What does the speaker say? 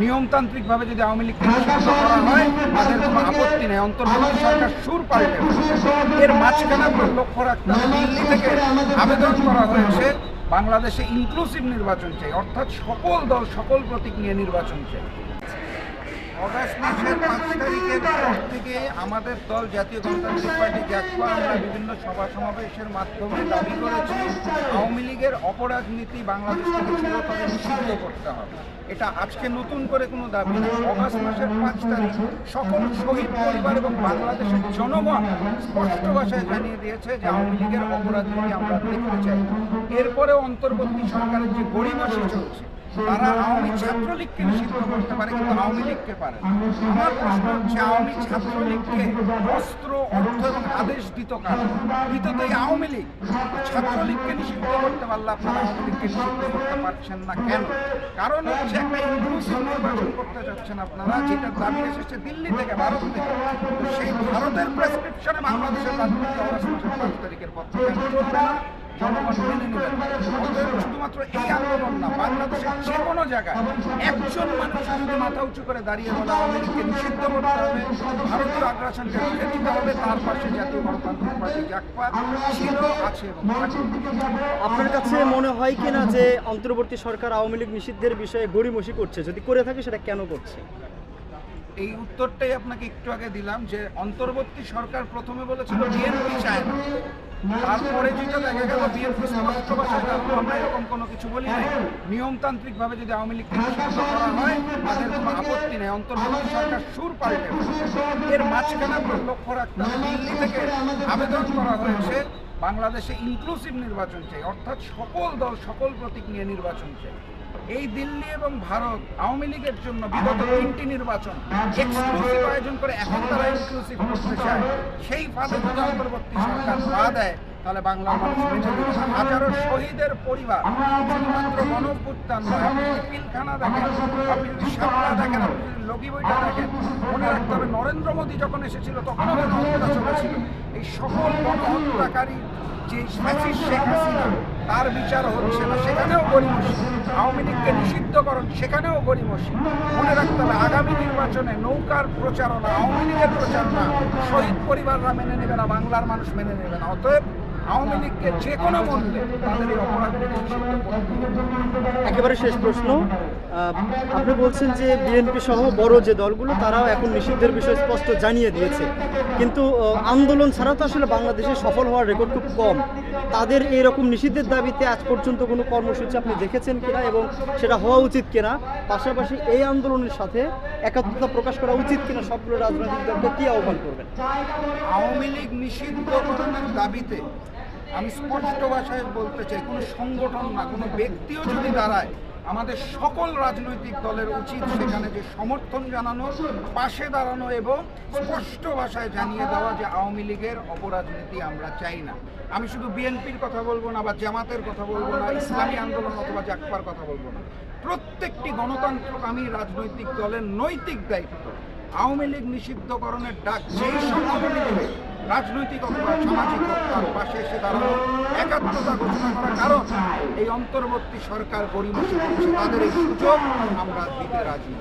নিয়মতান্ত্রিকভাবে যদি আওয়ামী লীগকে নিষিদ্ধ করা হয় তাদের কোনো আপত্তি নেই। অন্তর্বর্তী সরকার সুর পাল্টে এর মাঝখানে আপনার লক্ষ্য রাখতে হবে দিল্লি থেকে আবেদন করা হয়েছে বাংলাদেশে ইনক্লুসিভ নির্বাচন চাই অর্থাৎ সকল দল সকল প্রতীক নিয়ে নির্বাচন চাই। অগাস্ট মাসের পাঁচ তারিখের পর থেকে আমাদের দল, জাতীয় গণতান্ত্রিক পার্টি জাকপা আমরা বিভিন্ন সভা সমাবেশের মাধ্যমে দাবি করেছি, আওয়ামী লীগের অপরাধ নীতি বাংলাদেশ থেকে চিরতরে নিষিদ্ধ করতে হবে। এটা আজকে নতুন করে কোনো দাবি অগাস্ট মাসের পাঁচ তারিখ সকল শহীদ পরিবার এবং বাংলাদেশের জনগণ স্পষ্ট ভাষায় জানিয়ে দিয়েছে যে আওয়ামী লীগের অপরাধ নীতি আমরা দেখতে চাই। এরপরে অন্তর্বর্তী সরকারের যে গরিমসি চলছে তারা আওয়ামী ছাত্রলীগকে নিষিদ্ধ করতে পারে, কিন্তু আওয়ামী লীগকে পারে আমার প্রশ্ন হচ্ছে, আওয়ামী ছাত্রলীগকে অস্ত্র, অর্থ এবং আদেশ দিত কারা? দিত তো এই আওয়ামী লীগ। ছাত্রলীগকে নিষিদ্ধ করতে পারলে আপনারা আওয়ামী লীগকে নিষিদ্ধ করতে পারছেন না কেন? কারণ হচ্ছে একটা ইনক্লুসিভ নির্বাচন করতে যাচ্ছেন আপনারা, যেটা দাবি এসেছে দিল্লি থেকে, ভারত থেকে। সেই ভারতের প্রেসক্রিপশনে বাংলাদেশের রাজনীতি পাঁচ তারিখের পর থেকে। জনগণ মেনে নেবেন শুধুমাত্র এই আন্দোলন না বাংলাদেশের যে কোনো জায়গায় একজন মানুষ যদি মাথা উঁচু করে দাঁড়িয়ে বলে লীগকে নিষিদ্ধ করতে হবে ভারতীয় আগ্রাসনকে রুখে দিতে হবে তার পাশে জাতীয় গণতান্ত্রিক পার্টি জাকপা ছিল আছে আপনার কাছে মনে হয় কিনা যে অন্তর্বর্তী সরকার আওয়ামী লীগ নিষিদ্ধের বিষয়ে গড়িমসি করছে? যদি করে থাকে সেটা কেন করছে? এই উত্তরটাই আপনাকে একটু আগে দিলাম যে অন্তর্বর্তী সরকার প্রথমে বলেছিল বিএনপি চায় না। তারপরে যেটা দেখা গেল বিএনপি স্পষ্ট ভাষায় আমরা এরকম কোনো কিছু বলি নাই। নিয়মতান্ত্রিক ভাবে যদি আওয়ামী লীগকে নিষিদ্ধ করা হয় তাদের কোনো আপত্তি নেই অন্তর্বর্তী সরকার সুর পাল্টে এর মাঝখানে লক্ষ্য রাখতে দিল্লি থেকে আবেদন করা হয়েছে বাংলাদেশে ইনক্লুসিভ নির্বাচন চাই। অর্থাৎ সকল দল সকল প্রতীক নিয়ে নির্বাচন চাই। এই দিল্লি এবং ভারত আওয়ামী লীগের জন্য বিগত তিনটি নির্বাচন আয়োজন করে এখন তারা ইনক্লুসিভ করতে চায়। সেই ফাঁদে অন্তর্বর্তী সরকার পা দেয়, তাহলে বাংলার মানুষ মেনে হাজারো শহীদের পরিবার শুধুমাত্র গণপুত্তান পিলখানা দেখেন দেখেন লগি বইটা দেখেন। মনে রাখতে হবে, নরেন্দ্র মোদী যখন এসেছিল গণহত্যা চলেছিল। এই সকল গণহত্যাকারী যে ফ্যাসিস্ট শেখ হাসিনা, তার বিচার হচ্ছে না, সেখানেও গরিমসি আওয়ামী লীগকে নিষিদ্ধকরণ সেখানেও গরিমসি মনে রাখতে হবে, আগামী নির্বাচনে নৌকার প্রচারণা আওয়ামী লীগের প্রচারণা শহীদ পরিবাররা মেনে নেবে না, বাংলার মানুষ মেনে নেবে না, অতএব আওয়ামী লীগকে যে কোনো মূল্যে তাদের এই নিষিদ্ধ। একেবারে শেষ প্রশ্ন আপনি বলছেন যে বিএনপি সহ বড় যে দলগুলো তারাও এখন নিষিদ্ধের বিষয়ে স্পষ্ট জানিয়ে দিয়েছে। কিন্তু আন্দোলন ছাড়া তো আসলে বাংলাদেশে সফল হওয়ার রেকর্ড খুব কম। তাদের এরকম নিষিদ্ধের দাবিতে আজ পর্যন্ত কোনো কর্মসূচি আপনি দেখেছেন কিনা এবং সেটা হওয়া উচিত কিনা? পাশাপাশি এই আন্দোলনের সাথে একাত্মতা প্রকাশ করা উচিত কিনা সবগুলো রাজনৈতিক দলকে কি আহ্বান করবেন? আওয়ামী লীগ নিষিদ্ধকরণের দাবিতে আমি স্পষ্ট ভাষায় বলতে চাই, কোনো সংগঠন না, কোনো ব্যক্তিও যদি দাঁড়ায়, আমাদের সকল রাজনৈতিক দলের উচিত সেখানে যে সমর্থন জানানো, পাশে দাঁড়ানো এবং স্পষ্ট ভাষায় জানিয়ে দেওয়া যে আওয়ামী লীগের অপরাধ নীতি আমরা চাই না। আমি শুধু বিএনপির কথা বলব না বা জামাতের কথা বলব না, ইসলামী আন্দোলন অথবা জাকপার কথা বলব না। প্রত্যেকটি গণতন্ত্রকামী রাজনৈতিক দলের নৈতিক দায়িত্ব। আওয়ামী লীগ নিষিদ্ধকরণের ডাক যেই সংগঠনই দেবে রাজনৈতিক অথবা সামাজিক হত্যার পাশে এসে দাঁড়ানো একাত্মতা ঘোষণা করার কারণ, এই অন্তর্বর্তী সরকার গরিমসি তাদের এই সুযোগ আমরা দিতে রাজি।